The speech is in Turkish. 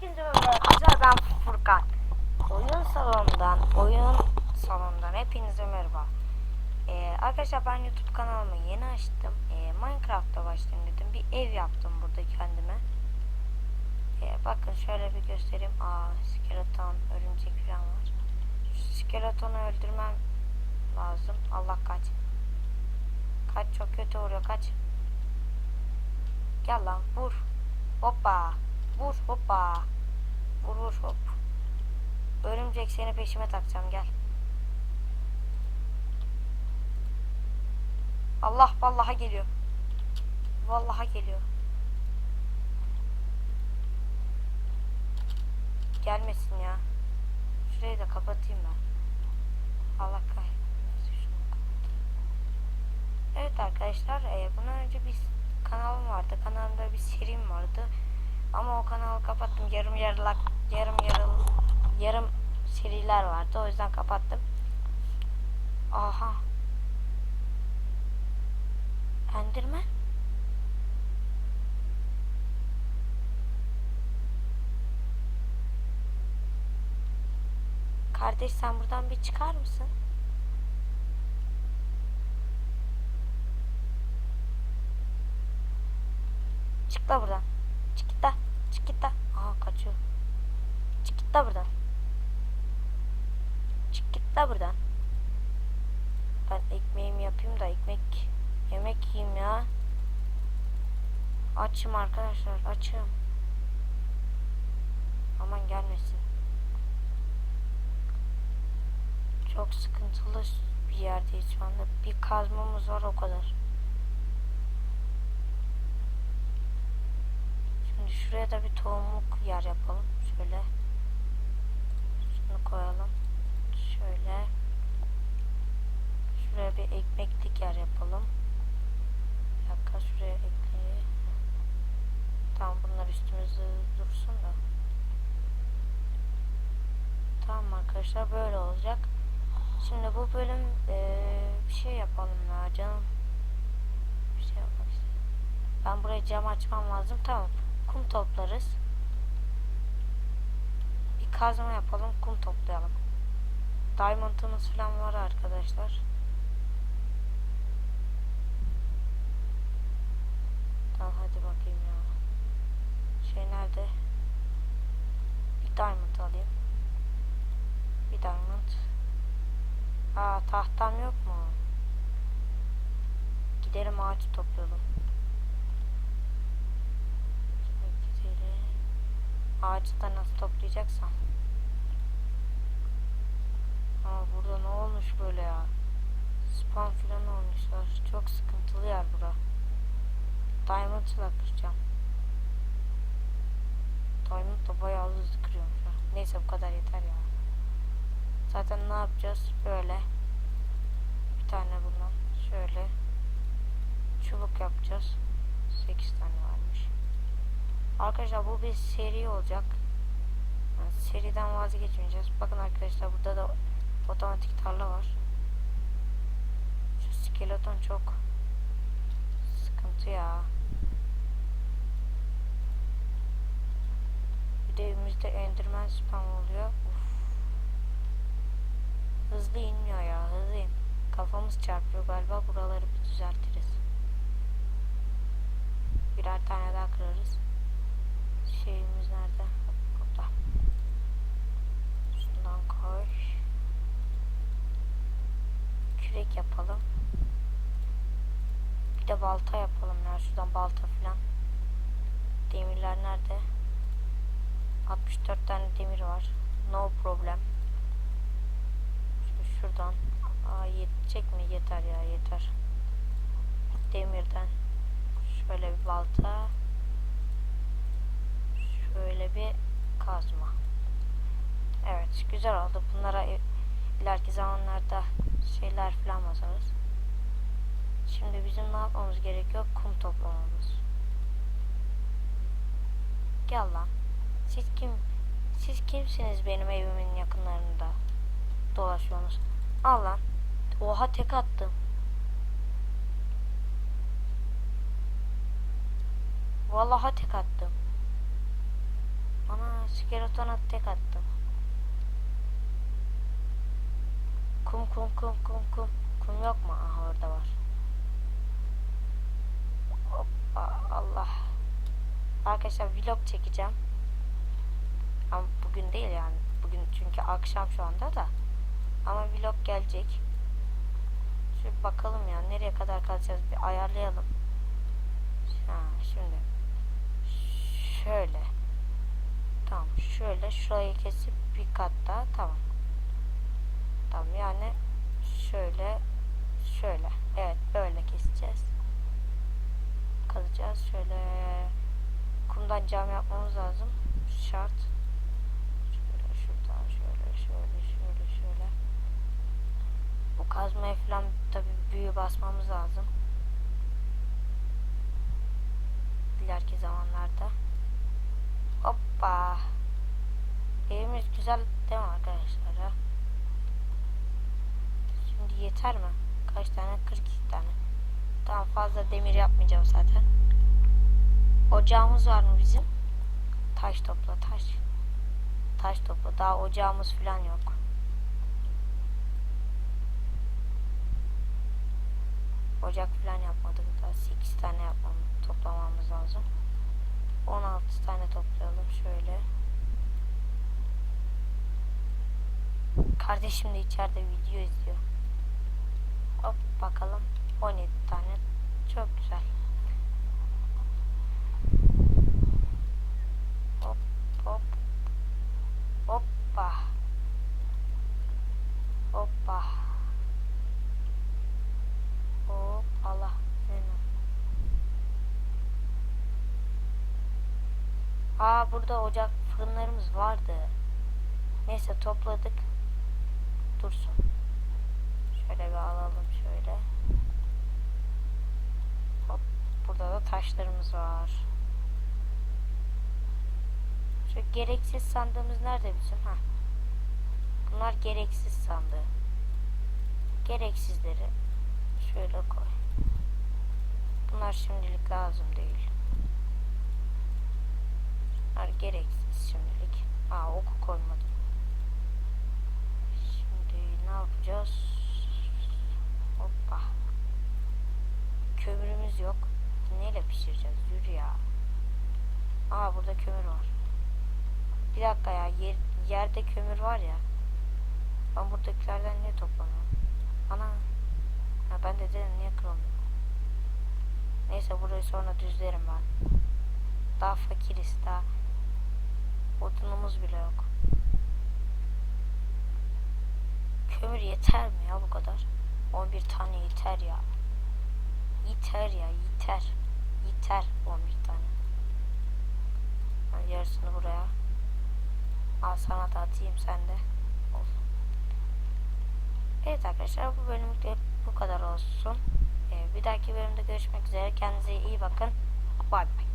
Herkese merhaba ben Furkan. Oyun salonundan, oyun salonundan hepinize merhaba. Ee, arkadaşlar ben YouTube kanalımı yeni açtım. Ee, Minecraft'ta başlayayım dedim. Bir ev yaptım burada kendime. Ee, bakın şöyle bir göstereyim. Aa, skeleton, örümcek falan var. Şu skeletonu öldürmem lazım. Allah kaç. Kaç çok kötü vuruyor kaç. Gel lan vur. Hoppa. Vur hoppa. Vur vur hop. Örümcek seni peşime takacağım gel. Allah vallahi geliyor. Vallahi geliyor. Gelmesin ya. Şurayı da kapatayım ben. Allah kahretsin. Evet arkadaşlar, e, bundan önce bir kanalım vardı. Kanalımda bir serim vardı. Ama o kanalı kapattım. Yarım yarılak, yarım yarıl, yarım seriler vardı. O yüzden kapattım. Aha. Enderman? Kardeş sen buradan bir çıkar mısın? Çık da buradan. Çık git da. Çık git da. Aha kaçıyor. Çık git da buradan. Çık git da buradan. Ben ekmeğimi yapayım da ekmek yemek yiyeyim ya. Açım arkadaşlar açım. Aman gelmesin. Çok sıkıntılı bir yerdeyiz şu anda. Bir kazmamız var o kadar. Şimdi şuraya da bir tohumluk yer yapalım. Şöyle. Şunu koyalım. Şöyle. Şuraya bir ekmeklik yer yapalım. Bir dakika şuraya ekmeği. Tamam bunlar üstümüzde dursun da. Tamam arkadaşlar böyle olacak. Şimdi bu bölüm eee, bir şey yapalım ya canım. Bir şey yapmak istedim. Ben buraya cam açmam lazım. Tamam. Kum toplarız. Kazma yapalım. Kum toplayalım. Diamond'ımız falan var arkadaşlar. Tamam hadi bakayım ya. Şey nerede? Bir diamond alayım. Bir diamond. Aa tahtam yok mu? Gidelim ağaç toplayalım. Şöyle gidelim. Ağacı da nasıl toplayacaksam. Aa burada ne olmuş böyle ya? Spam filan olmuşlar. Çok sıkıntılı yer bura. Diamond'la kıracağım. Diamond da bayağı hızlı kırıyormuş. Neyse bu kadar yeter ya. Zaten ne yapacağız? Böyle. Bir tane bundan. Şöyle. Çubuk yapacağız. 8 tane varmış. Arkadaşlar bu bir seri olacak. Yani seriden vazgeçmeyeceğiz. Bakın arkadaşlar burada da otomatik tarla var. Şu skeleton çok sıkıntı ya. Bir de evimizde enderman spam oluyor. Uf. Hızlı inmiyor ya hızlı in. Kafamız çarpıyor galiba buraları bir düzeltiriz. Birer tane daha kırarız. Şeyimiz nerede? Burada. Şundan koy. Kürek yapalım. Bir de balta yapalım ya şuradan balta falan. Demirler nerede? 64 tane demir var. No problem. Şu şuradan. Aa yetecek mi? Yeter ya yeter. Demirden. Şöyle bir balta. Şöyle bir kazma. Evet güzel oldu. Bunlara ileriki zamanlarda şeyler falan basarız. Şimdi bizim ne yapmamız gerekiyor? Kum toplamamız. Gel lan. Siz kim? Siz kimsiniz benim evimin yakınlarında dolaşıyorsunuz? Al lan. Oha tek attım. Vallahi tek attım. Ana skeletona tek attım. Kum kum kum kum kum. Kum yok mu? Aha orada var. Hoppa Allah. Arkadaşlar vlog çekeceğim. Ama bugün değil yani. Bugün çünkü akşam şu anda da. Ama vlog gelecek. Şöyle bakalım ya nereye kadar kalacağız bir ayarlayalım. Ha, şimdi şöyle. Tamam şöyle şurayı kesip bir kat daha tamam. Tamam yani şöyle şöyle. Evet böyle keseceğiz. Kalacağız şöyle kumdan cam yapmamız lazım. Şart. Şöyle şuradan şöyle şöyle şöyle şöyle. Bu kazmaya falan tabi büyü basmamız lazım. İleriki zamanlarda. Hoppa. Evimiz güzel değil mi arkadaşlar ya? Şimdi yeter mi? Kaç tane? 42 tane. Tamam fazla demir yapmayacağım zaten. Ocağımız var mı bizim? Taş topla taş. Taş topla. Daha ocağımız falan yok. Ocak falan yapmadık daha 8 tane yapmamız, toplamamız lazım. 16 tane toplayalım şöyle. Kardeşim de içeride video izliyor. Hop bakalım 17 tane çok güzel. Hop hop hoppa hoppa hop Allah benim. Aa burada ocak fırınlarımız vardı. Neyse topladık. Dursun. Şöyle bir alalım şöyle. Hop burada da taşlarımız var. Şu gereksiz sandığımız nerede bizim? Ha. Bunlar gereksiz sandığı. Gereksizleri şöyle koy. Bunlar şimdilik lazım değil. Bunlar gereksiz şimdilik. Aa oku koymadım. Şimdi ne yapacağız? Hoppa. Kömürümüz yok. Neyle pişireceğiz? Yürü ya. Aa burada kömür var. Bir dakika ya. Yer, yerde kömür var ya. Ben buradakilerden niye toplamıyorum? Ana. Ha, ben de dedim niye kırılmıyor? Neyse burayı sonra düzlerim ben. Daha fakiriz daha. Odunumuz bile yok. Kömür yeter mi ya bu kadar? 11 tane yeter ya. Yeter ya yeter. Yeter 11 tane. Ben yarısını buraya. Al sana da atayım sen de. Evet arkadaşlar bu bölümlük de bu kadar olsun. Ee, bir dahaki bölümde görüşmek üzere. Kendinize iyi bakın. Bay bay.